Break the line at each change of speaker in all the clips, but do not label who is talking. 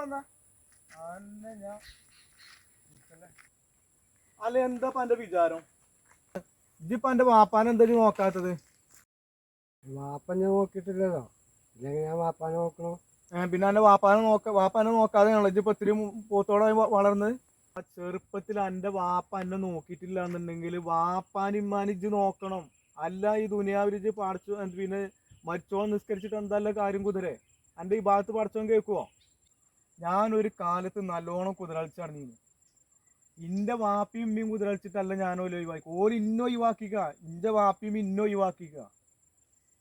വന്ന? അന്നെ ഞാൻ. അല്ല എന്താ എന്റെ വിചാരം? ഇതിപ്പ എന്റെ വാപ്പാനെ എന്താ ഇജ്ജ് നോക്കാത്തത്?
വാപ്പ ഞാൻ നോക്കിയിട്ടില്ലല്ലോ. ഇല്ലെങ്കിൽ ഞാൻ വാപ്പാനെ നോക്കണോ?
പിന്നെ എന്റെ വാപ്പാനെ നോക്ക വാപ്പാനെ നോക്കാതെയാണല്ലോ ഇതിപ്പോ ഇത്തിരി പോത്തോടെ വളർന്നത്? ആ ചെറുപ്പത്തിൽ എന്റെ വാപ്പ എന്നെ നോക്കിയിട്ടില്ല എന്നുണ്ടെങ്കിൽ ഇജ്ജ് നോക്കണം. അല്ല ഈ ദുനിയാവിരിജ് പാടിച്ചു പിന്നെ മരിച്ചോളം നിസ്കരിച്ചിട്ട് എന്തല്ല കാര്യം കുതിരെ? എന്റെ ഈ ഭാഗത്ത് പഠിച്ചോൻ കേൾക്കുവോ? ഞാൻ ഒരു കാലത്ത് നല്ലോണം കുതിരളിച്ച് നടന്നിരുന്നു ഇന്റെ വാപ്പിയും ഉമ്മയും കുതിരളിച്ചിട്ടല്ല ഞാൻ ഓല ഒഴിവാക്കി. ഓൽ ഇന്നോ ഒഴിവാക്കിക്ക. ഇന്റെ വാപ്പിയും ഇന്നോ ഒഴിവാക്കിക്ക.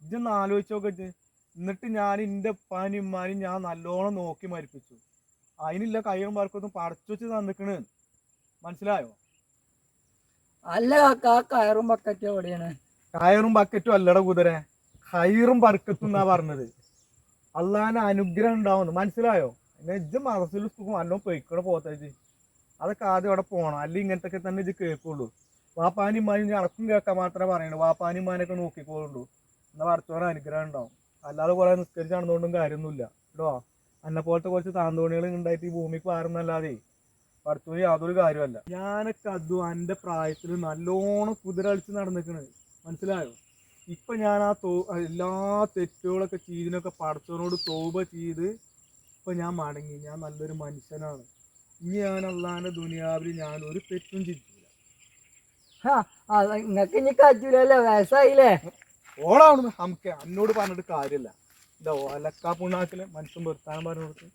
ഇതൊന്ന് ആലോചിച്ച് നോക്ക എന്നിട്ട് ഞാൻ ഇന്റെ ഉപ്പാനും ഉമ്മാനും ഞാൻ നല്ലോണം നോക്കി മരിപ്പിച്ചു. അതിനില്ല കയ്യും പാർക്കൊന്നും പടച്ചു വെച്ച് തന്നിക്കണ്. മനസ്സിലായോ?
അല്ല കാക്ക കയറും ബക്കറ്റും എവിടെയാണ്?
കയറും ബക്കറ്റും അല്ലട കുതിര. കയറും ബർക്കത്തും എന്നാ പറഞ്ഞത്. അള്ളാന്റെ അനുഗ്രഹം ഉണ്ടാവുന്നു. മനസ്സിലായോ? എന്നെ ഇജ്ജ് മറസിൽ നല്ലോണം പൊയ്ക്കൂടെ പോത്തേജ് അതൊക്കെ ആദ്യം അവിടെ പോകണം അല്ലെങ്കിൽ ഇങ്ങനത്തെ ഒക്കെ തന്നെ ഇജ്ജ് കേൾക്കുള്ളൂ. വാപ്പാനിമാനും ഞാൻ അടക്കം കേൾക്കാൻ മാത്രമേ പറയണു. വാപ്പാനിമാനൊക്കെ നോക്കിക്കോളുള്ളൂ. എന്നാൽ പറച്ചോടെ അനുഗ്രഹം ഉണ്ടാവും. അല്ലാതെ കുറെ നിസ്കരിച്ച് നടന്നുകൊണ്ടും കാര്യമൊന്നുമില്ല. കേട്ടോ? എന്നെ പോലത്തെ കുറച്ച് താന്തോണികൾ ഉണ്ടായിട്ട് ഈ ഭൂമിക്ക് പാറുന്നല്ലാതെ പഠിച്ചു യാതൊരു കാര്യമല്ല ഞാനൊക്കെ അതും എന്റെ പ്രായത്തിൽ നല്ലോണം കുതിര കളിച്ച് നടന്നിക്കണ്. മനസ്സിലായോ? ഇപ്പൊ ഞാൻ ആ തോ എല്ലാ തെറ്റുകളൊക്കെ ചെയ്തിനൊക്കെ പഠിച്ചവനോട് തോപ ചെയ്ത് ഇപ്പൊ ഞാൻ മടങ്ങി ഞാൻ നല്ലൊരു മനുഷ്യനാണ്. ഇനി ഞാൻ അള്ളാന്റെ ദുനിയാവിൽ ഞാൻ ഒരു തെറ്റും
അത് നിങ്ങക്ക് ഇനി കജൂലല്ലോ? വയസ്സായില്ലേ?
ഓളാണ് നമുക്ക് എന്നോട് പറഞ്ഞിട്ട് കാര്യമില്ല. എന്താ ഓലക്കാ പുണ്ണാക്കിൽ മനുഷ്യൻ വെറുത്താൻ പറഞ്ഞു കൊടുത്ത്.